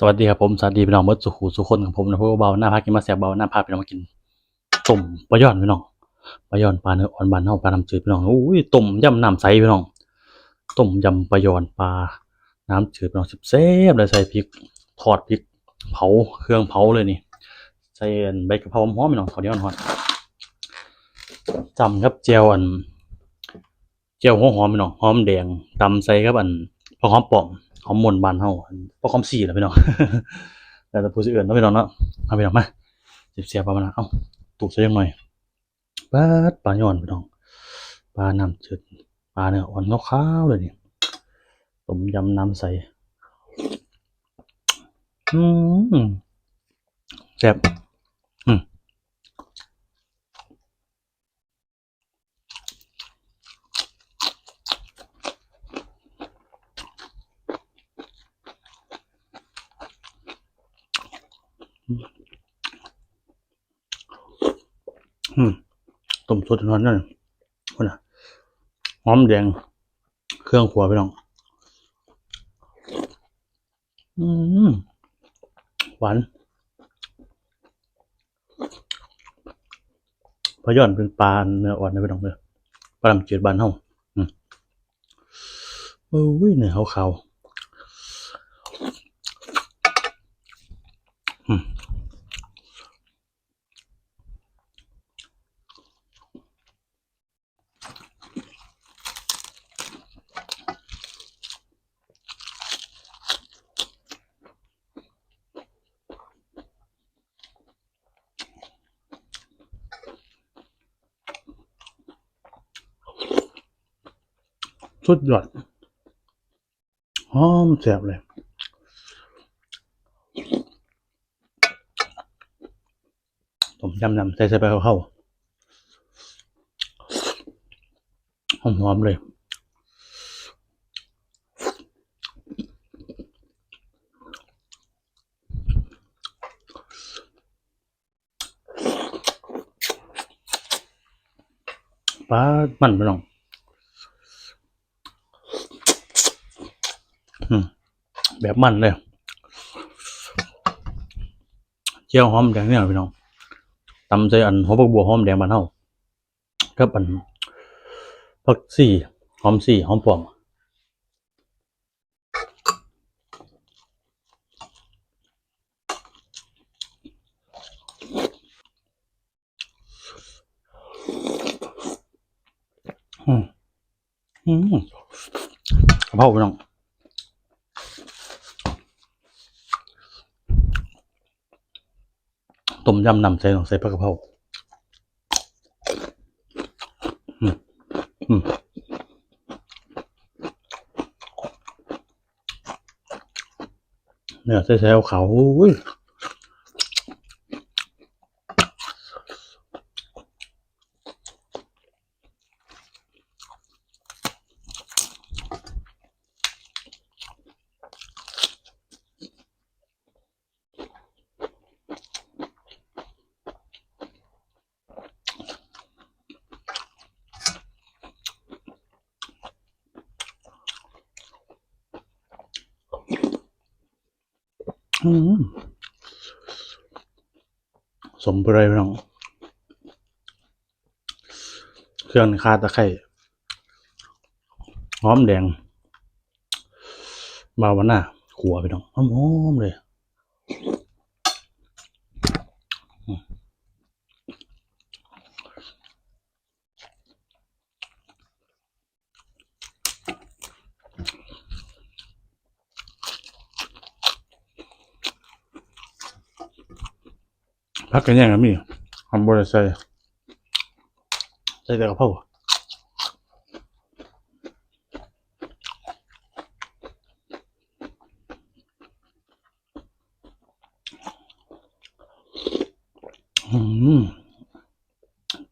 สวัสดีครับผมสวัสดีพี่น้องเมื่อสุขูสุคนของผมนะพวกเบาหน้าพากินมาแสบเบาหน้าพาพี่น้องมากินต้มปลาย่อนพี่น้องปลาย่อนปลาเนื้ออ่อนบานเฮาปลาน้ำจืดพี่น้องอุ้ยต้มยำน้ำใสพี่น้องต้มยำปลาย่อนปลาน้ำจืดพี่น้องแซ่บๆเลยใส่พริกทอดพริกเผาเครื่องเผาเลยนี่ใส่ใบกะเพราหอมพี่น้องข้าเหนียวหอนจำครับเจียวอันเจียวหัวหอมพี่น้องหอมแดงตำใส่กับอันพอหอมป้อม หอมมนบานเฮาอันพอหอมสี่แหละพี่น้องแต่แต่ผู้สิเอื่นเนาะพี่น้องเนาะมาพี่น้องมาเสียบๆปลามานะเอ้าตุกใส่ยังหน่อยปลาดปลาย่อนพี่น้องปลาน้ำจืดปลาเนื้ออ่อนขาวๆเลยนี่ต้มยำน้ำใสอืมแซ่บอืม อืม ต้มสดนอนนั่นคนน่ะหอมแดง เครื่องขัวไปน้อง อืมหวานปลาย่อนเป็นปลาเนื้ออ่อนนะพี่น้องเด้อปลาดำจืดบานเฮาอืมโอ้ยเนื้อขาวๆอืม สุดยอดหอมแซ่บเลยผมยำนำใส่ใส่ไปเข้าหอมหอมเลยปลามันไปน้อง อืม แบบมันเลยเจียวหอมแดงเนี่ยพี่น้องตำใส่อันหัวผักบัวหอมแดงบ้านเฮากับอันผักสี่หอมสี่หอมปลอมอืมอืมกะเพราพี่น้อง ต้มยำนำใส่ลงใส่ผักกะเพราอืมอืมเนี่ยใส่ใส่เอาขาอุ้ย สมบูรณ์พี่น้อง เครื่องคาตะไคร้หอมแดง บาวนาขัวพี่น้องหอมๆเลย พักกันยังไงมีทำบริใส่ใส่แต่กระเพราอืม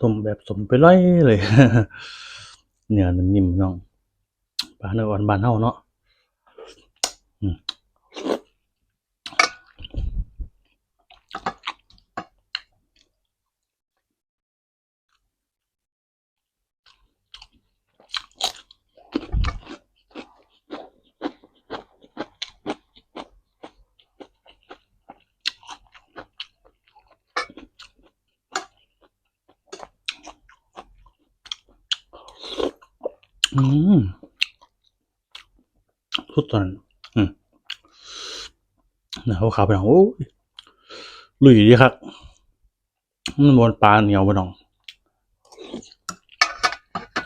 ต้มแบบสมไปเลยเลย เนื้อนิ่มๆน้องปลาเนื้ออ่อนบานเฮาเนาะ อืมสุดตอนนั้นอืมนะเขาขาวไปหน่อยโอ้ยลุยดีครับมันบนปลาเหนียวไปหน่อย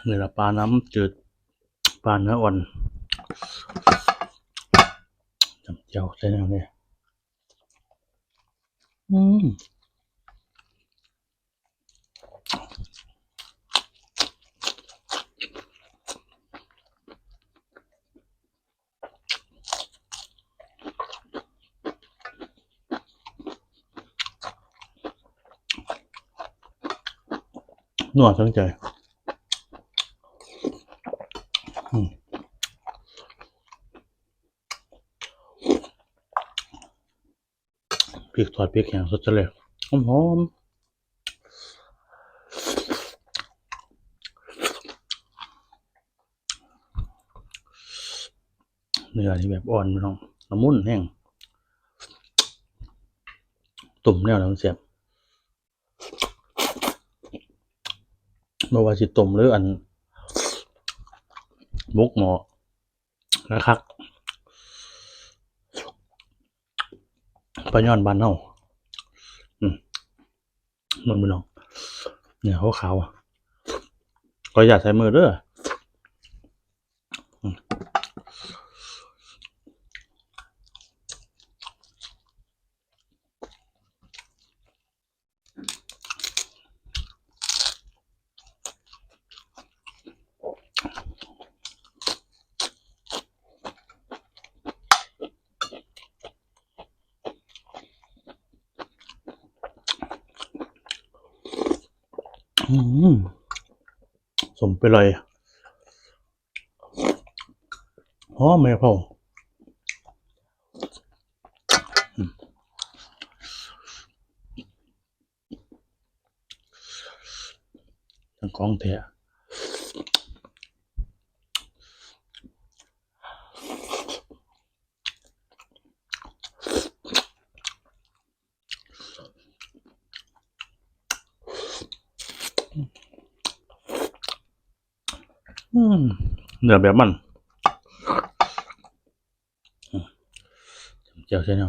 นี่ละปลาน้ำจืดปลาเนื้ออ่อนจำเจียวใส่แนวนี้อืม นัวดสนใจพริกทอดพริกแห้งสดๆเลยหอมหอมเนื้อที่แบบอ่อนไม่ต้องละมุนแห้งตุ่มแนวแล้วมันเสียบ บ่ว่าสิต้มหรืออันมุกหมอนะครับปลาย้อนบานเฮาอืมมันบ่น้องเนี่ยขาขาวๆอะก็อย่าใส่มือเด้อ สมไปเลยหอมไหมพ่ออืมทั้งของแท้ เนื้อแบบมันอืมเจียวใช่ไหม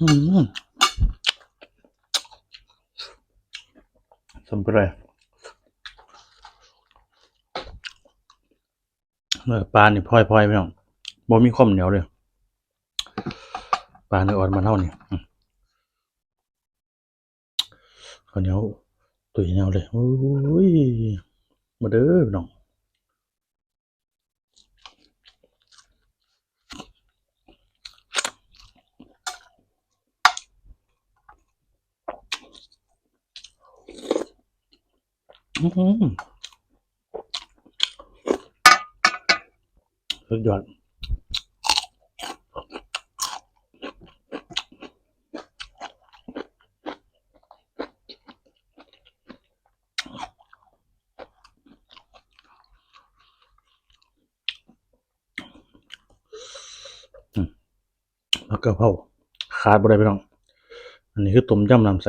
อืมสม ไปเลยเนื้อปลานี่พลอยๆไม่ต้องบ่มีความเหนียวเลยปลาเนื้ออ่อนมาเท่านี่ข้าวเหนียวตุยเหนียวเลยโอ้ยมาเด้อน้องอื้อหือ สุดยอดอืมแล้วก็เผาขาดบ่ได้พี่น้อง อันนี้คือต้มยำน้ำใส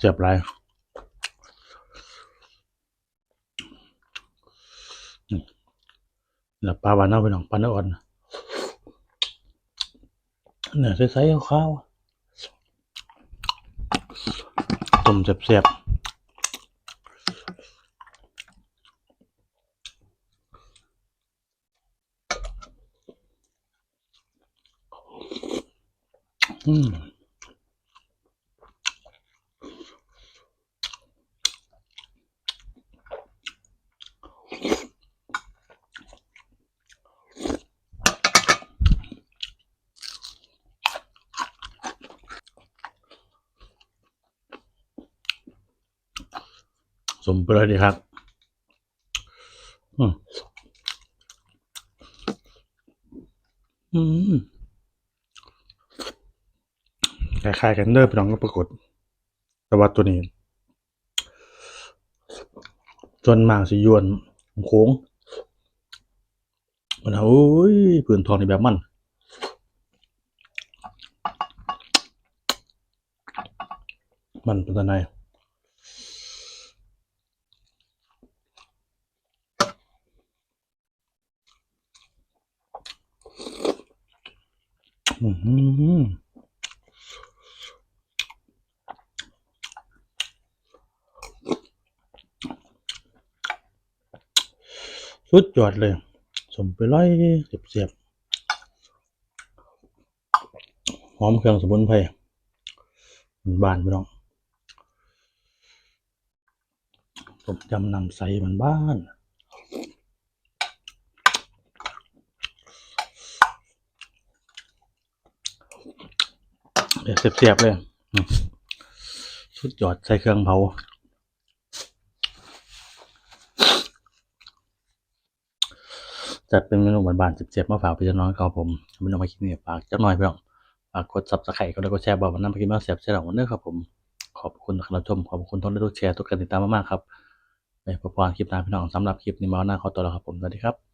เสียบไรนี่ปลาหวานเอาไปหนองปลาเนื้ออ่อนเนี่ยใสๆข้าวต้มเสีบๆ嗯。Mm. มไปเลยดีครับอืมอืมคล้ายๆกันเด้อพี่น้องก็ปรากฏ แต่ว่าตัวนี้ส่วนมากสิยวนโค้งมันโอ้ยปืนทองนี่แบบมันมันเป็นตัวไหน สุดยอดเลย สมไปร้อยเสียบๆหอมเครื่องสมุนไพรบานๆพี่น้องต้มยำนำใสมันบ้านเดี๋ เสียบๆเลยสุดยอดใส่เครื่องเผาจัดเป็นเมนูบานๆเจ็บๆมาฝากพี่น้องครับผมไม่ต้องมาคิดนี่ฝากจักหน่อยเพี่องฝากกดซับสไครต์ก็แล้วก็แชร์บอกว่าน้ำไปกินมาเสียบเสียหลังวันนี้ครับผม ขอบคุณที่รับชม ขอบคุณทุกท่านที่ทุกแชร์ทุกการติดตามมากๆครับในพบกันคลิปหน้าพี่น้องสำหรับคลิปนี้มาหน้าขอตัวแล้วครับผม สวัสดีครับ